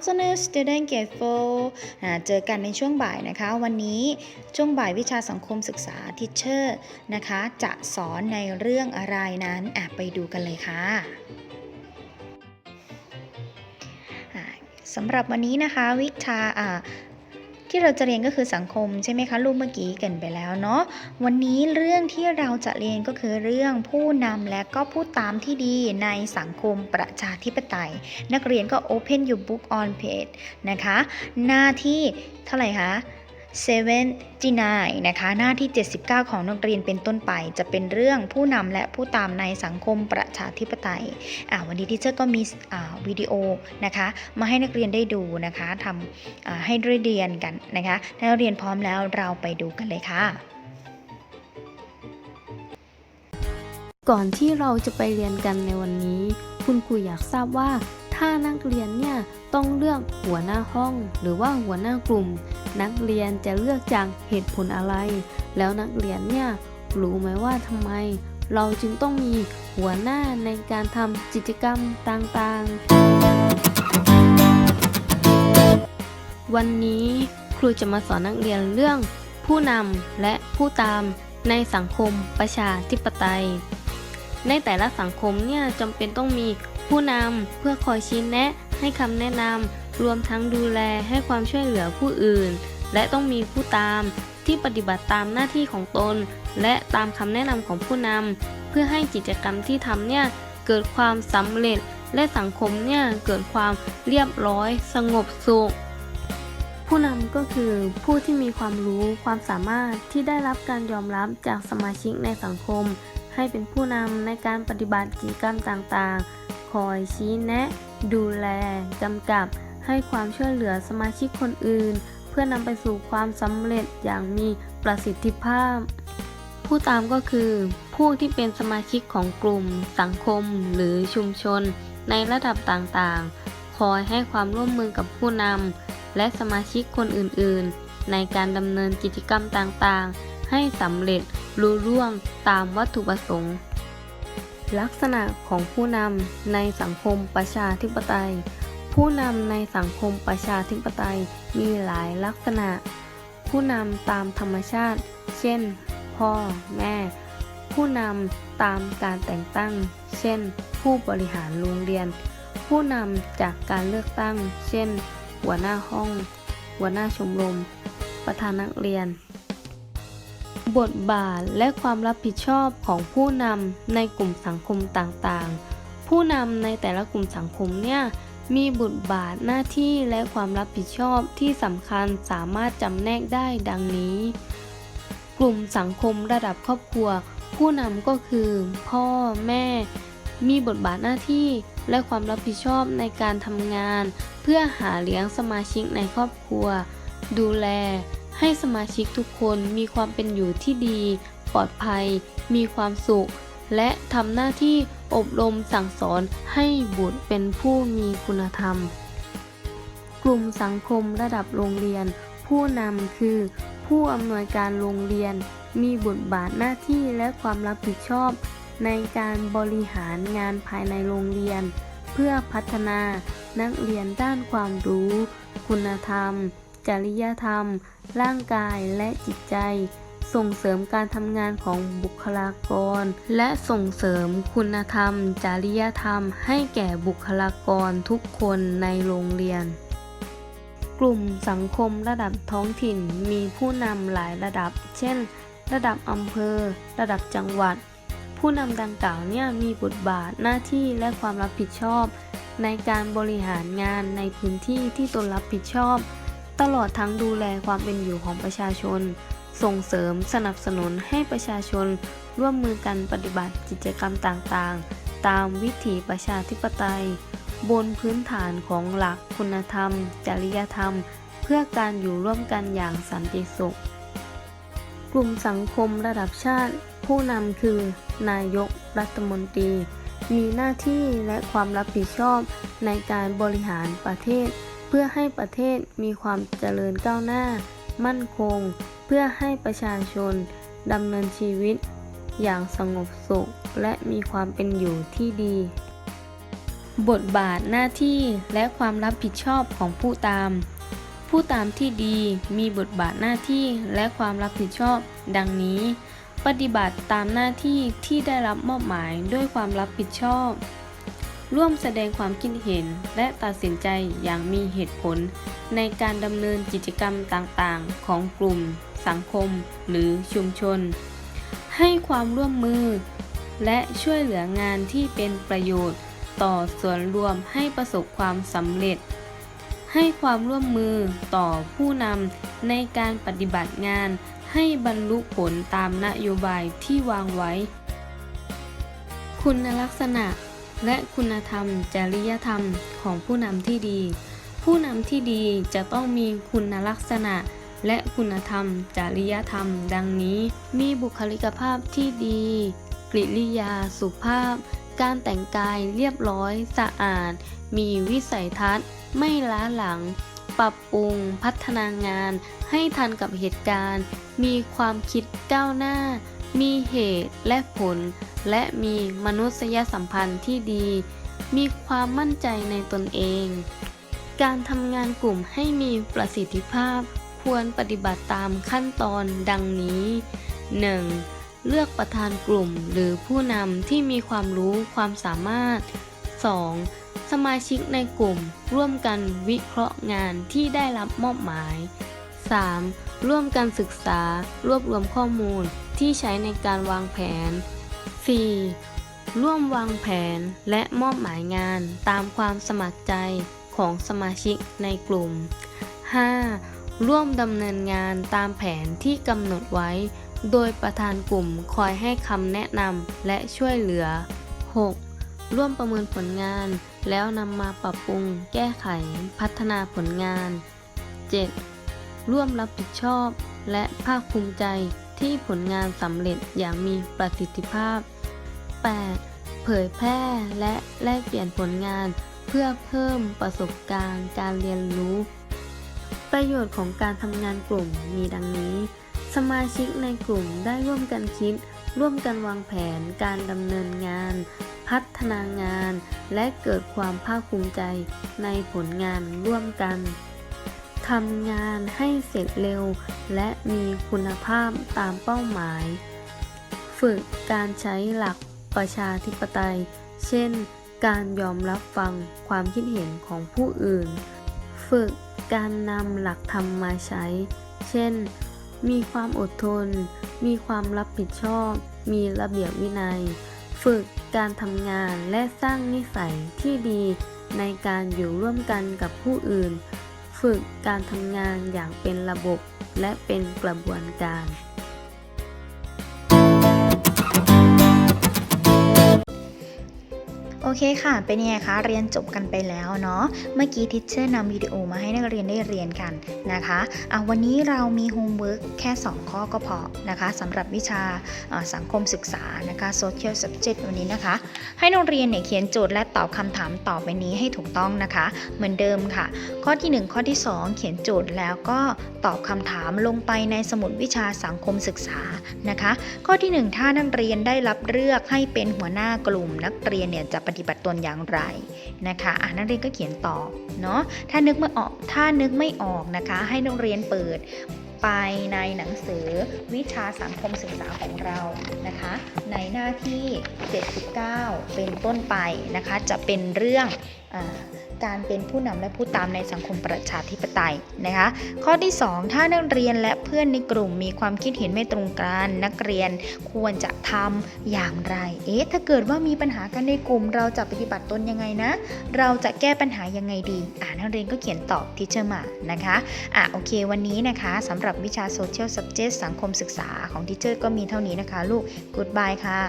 afternoon student grade 4เจอกันในช่วงบ่ายนะคะ วันนี้ช่วงบ่ายวิชาสังคมศึกษาทิชเชอร์นะคะ จะสอนในเรื่องอะไรนั้นอะไปดูกันเลยค่ะสำหรับวันนี้นะคะวิชา ที่เราจะเรียนก็คือสังคมใช่ไหมคะรูปเมื่อกี้เกินไปแล้วเนาะวันนี้เรื่องที่เราจะเรียนก็คือเรื่องผู้นำและก็ผู้ตามที่ดีในสังคมประชาธิปไตย นักเรียนก็ open your book on page นะคะ หน้าที่เท่าไหร่คะ 79นะคะหน้าที่ 79 ของนักเรียนเป็นต้นไป จะเป็นเรื่องผู้นำและผู้ตามในสังคมประชาธิปไตยอ่าวันนี้ที่เชอร์ก็มีอ่าวิดีโอนะคะมาให้นักเรียนได้ดูนะคะทำอ่าให้ได้เรียนกันนะคะถ้านักเรียนพร้อมแล้วเราไปดูกันเลยค่ะ ก่อนที่เราจะไปเรียนกันในวันนี้ คุณครูอยากทราบว่า ถ้านักเรียนเนี่ยต้องเลือกหัวหน้าห้อง หรือว่าหัวหน้ากลุ่ม นักเรียนจะเลือกจากเหตุผลอะไร แล้วนักเรียนเนี่ยรู้ไหมว่าทำไม เราจึงต้องมีหัวหน้าในการทำกิจกรรมต่างๆ วันนี้ครูจะมาสอนนักเรียนเรื่อง ผู้นำและผู้ตามในสังคมประชาธิปไตย ในแต่ละสังคมเนี่ยจำเป็นต้องมี ผู้นำเพื่อคอยชี้แนะให้คำแนะนำรวมทั้งดูแลให้ความช่วยเหลือผู้อื่น และต้องมีผู้ตามที่ปฏิบัติตามหน้าที่ของตน และตามคำแนะนำของผู้นำเพื่อให้กิจกรรมที่ทำเนี่ยเกิดความสำเร็จและสังคมเนี่ยเกิดความเรียบร้อย สงบสุข ผู้นำก็คือผู้ที่มีความรู้ความสามารถที่ได้รับการยอมรับจากสมาชิกในสังคม ให้เป็นผู้นำในการปฏิบัติกิจกรรมต่างๆ คอยชี้แนะ ดูแลกำกับ ให้ความช่วยเหลือสมาชิกคนอื่น เพื่อนำไปสู่ความสำเร็จอย่างมีประสิทธิภาพ ผู้ตามก็คือ ผู้ที่เป็นสมาชิกของกลุ่ม สังคม หรือชุมชน ในระดับต่างๆ คอยให้ความร่วมมือกับผู้นำและสมาชิกคนอื่นๆ ในการดำเนินกิจกรรมต่างๆ ให้สำเร็จลุล่วงตามวัตถุประสงค์ ลักษณะของผู้นำในสังคมประชาธิปไตย ผู้นำในสังคมประชาธิปไตยมีหลายลักษณะ ผู้นำตามธรรมชาติ เช่น พ่อ แม่ ผู้นำตามการแต่งตั้ง เช่น ผู้บริหารโรงเรียน ผู้นำจากการเลือกตั้ง เช่น หัวหน้าห้อง หัวหน้าชมรม ประธานนักเรียน บทบาทและความรับผิดชอบของผู้นำในกลุ่มสังคมต่างๆ ผู้นำในแต่ละกลุ่มสังคมเนี่ยมีบทบาทหน้าที่และความรับผิดชอบที่สำคัญสามารถจำแนกได้ดังนี้ กลุ่มสังคมระดับครอบครัว ผู้นำก็คือ พ่อแม่ มีบทบาทหน้าที่และความรับผิดชอบในการทำงาน เพื่อหาเลี้ยงสมาชิกในครอบครัว ดูแล ให้สมาชิกทุกคนมีความเป็นอยู่ที่ดี ปลอดภัย มีความสุข และทำหน้าที่อบรมสั่งสอนให้บุตรเป็นผู้มีคุณธรรม กลุ่มสังคมระดับโรงเรียน ผู้นำคือ ผู้อำนวยการโรงเรียน มีบทบาทหน้าที่และความรับผิดชอบ ในการบริหารงานภายในโรงเรียน เพื่อพัฒนานักเรียนด้านความรู้ คุณธรรม จริยธรรม ร่างกายและจิตใจ ส่งเสริมการทำงานของบุคลากร และส่งเสริมคุณธรรม จริยธรรม ให้แก่บุคลากรทุกคนในโรงเรียน กลุ่มสังคมระดับท้องถิ่นมีผู้นำหลายระดับ เช่น ระดับอำเภอ ระดับจังหวัด ผู้นำดังกล่าวเนี่ยมีบทบาทหน้าที่และความรับผิดชอบ ในการบริหารงานในพื้นที่ที่ตนรับผิดชอบ ตลอดทั้งดูแลความเป็นอยู่ของประชาชน ส่งเสริมสนับสนุนให้ประชาชนร่วมมือกันปฏิบัติกิจกรรมต่างๆ ตามวิถีประชาธิปไตย บนพื้นฐานของหลักคุณธรรม จริยธรรม เพื่อการอยู่ร่วมกันอย่างสันติสุข กลุ่มสังคมระดับชาติ ผู้นำคือ นายกรัฐมนตรี มีหน้าที่และความรับผิดชอบในการบริหารประเทศ เพื่อให้ประเทศมีความเจริญก้าวหน้า มั่นคง เพื่อให้ประชาชนดำเนินชีวิต อย่างสงบสุขและมีความเป็นอยู่ที่ดี บทบาทหน้าที่และความรับผิดชอบของผู้ตาม ผู้ตามที่ดีมีบทบาทหน้าที่และความรับผิดชอบ ดังนี้ ปฏิบัติตามหน้าที่ที่ได้รับมอบหมายด้วยความรับผิดชอบ ร่วมแสดงความคิดเห็นและตัดสินใจอย่างมีเหตุผล ในการดำเนินกิจกรรมต่างๆ ของกลุ่ม สังคม หรือชุมชน ให้ความร่วมมือ และช่วยเหลืองานที่เป็นประโยชน์ ต่อส่วนรวมให้ประสบความสำเร็จ ให้ความร่วมมือต่อผู้นำในการปฏิบัติงานให้บรรลุผลตามนโยบายที่วางไว้ คุณลักษณะ และคุณธรรม จริยธรรมของผู้นำที่ดี ผู้นำที่ดีจะต้องมีคุณลักษณะ และคุณธรรม จริยธรรม ดังนี้ มีบุคลิกภาพที่ดี กริยาสุภาพ การแต่งกายเรียบร้อยสะอาด มีวิสัยทัศน์ ไม่ล้าหลัง ปรับปรุงพัฒนางาน ให้ทันกับเหตุการณ์ มีความคิดก้าวหน้า มีเหตุและผล และมีมนุษยสัมพันธ์ที่ดี มีความมั่นใจในตนเอง การทำงานกลุ่มให้มีประสิทธิภาพ ควรปฏิบัติตามขั้นตอนดังนี้ 1. เลือกประธานกลุ่มหรือผู้นำที่มีความรู้ความสามารถ 2. สมาชิกในกลุ่ม ร่วมกันวิเคราะห์งานที่ได้รับมอบหมาย 3. ร่วมกันศึกษารวบรวมข้อมูล ที่ใช้ในการวางแผน 4. ร่วมวางแผนและมอบหมายงานตามความสมัครใจของสมาชิกในกลุ่ม 5. ร่วมดำเนินงานตามแผนที่กำหนดไว้ โดยประธานกลุ่มคอยให้คำแนะนำและช่วยเหลือ 6. ร่วมประเมินผลงานแล้วนำมาปรับปรุง แก้ไข พัฒนาผลงาน 7. ร่วมรับผิดชอบและภาคภูมิใจ ที่ผลงานสำเร็จอย่างมีประสิทธิภาพ 8. เผยแพร่และแลกเปลี่ยนผลงานเพื่อเพิ่มประสบการณ์การเรียนรู้ ประโยชน์ของการทำงานกลุ่มมีดังนี้ สมาชิกในกลุ่มได้ร่วมกันคิด ร่วมกันวางแผน การดำเนินงาน พัฒนางาน และเกิดความภาคภูมิใจในผลงานร่วมกัน ทำงานให้เสร็จเร็ว และมีคุณภาพตามเป้าหมาย ฝึกการใช้หลักประชาธิปไตย เช่น การยอมรับฟังความคิดเห็นของผู้อื่น ฝึกการนำหลักธรรมมาใช้ เช่น มีความอดทน มีความรับผิดชอบ มีระเบียบวินัย ฝึกการทำงานและสร้างนิสัยที่ดีในการอยู่ร่วมกันกับผู้อื่น ฝึกการทำงานอย่างเป็นระบบและเป็นกระบวนการ เคค่ะ เป็นยังไงคะ เรียนจบกันไปแล้วเนาะ เมื่อกี้ทิชเชอร์นำวิดีโอมาให้นักเรียนได้เรียนกันนะคะอะวันนี้เรามีโฮมเวิร์กแค่ 2 ข้อก็พอนะคะสำหรับวิชาสังคมศึกษานะคะ social subject วันนี้นะคะ ให้นักเรียนเนี่ยเขียนโจทย์และตอบคำถามต่อไปนี้ให้ถูกต้องนะคะ เหมือนเดิมค่ะ ข้อทีหนึ่1 ข้อที่ 2 เขียนโจทย์แล้วก็ตอบคำถามลงไปในสมุดวิชาสังคมศึกษานะคะ ข้อที่ 1 ถ้านักเรียนได้รับเลือกให้เป็นหัวหน้ากลุ่มนักเรียนเนี่ยจะปฏิบัติตนอย่างไรนะคะอะนักเรียนก็เขียนตอบเนาะถ้านึกไม่ออกถ้านึกไม่ออกนะคะ ให้นักเรียนเปิดไปในหนังสือวิชาสังคมศึกษาของเรานะคะ ในหน้าที่ 79 เป็นต้นไปนะคะ จะเป็นเรื่องอ การเป็นผู้นำและผู้ตามในสังคมประชาธิปไตยนะคะ ข้อที่ 2 ถ้านักเรียนและเพื่อนในกลุ่มมีความคิดเห็นไม่ตรงกันนักเรียนควรจะทำอย่างไร เอ๊ะ ถ้าเกิดว่ามีปัญหากันในกลุ่ม เราจะปฏิบัติตนยังไงนะ เราจะแก้ปัญหายังไงดี อ่านักเรียนก็เขียนตอบทิเชอร์มานะคะ อะโอเควันนี้นะคะสำหรับวิชา Social Subject สังคมศึกษาของทิเชอร์ก็มีเท่านี้นะคะ ลูก Goodbye ค่ะ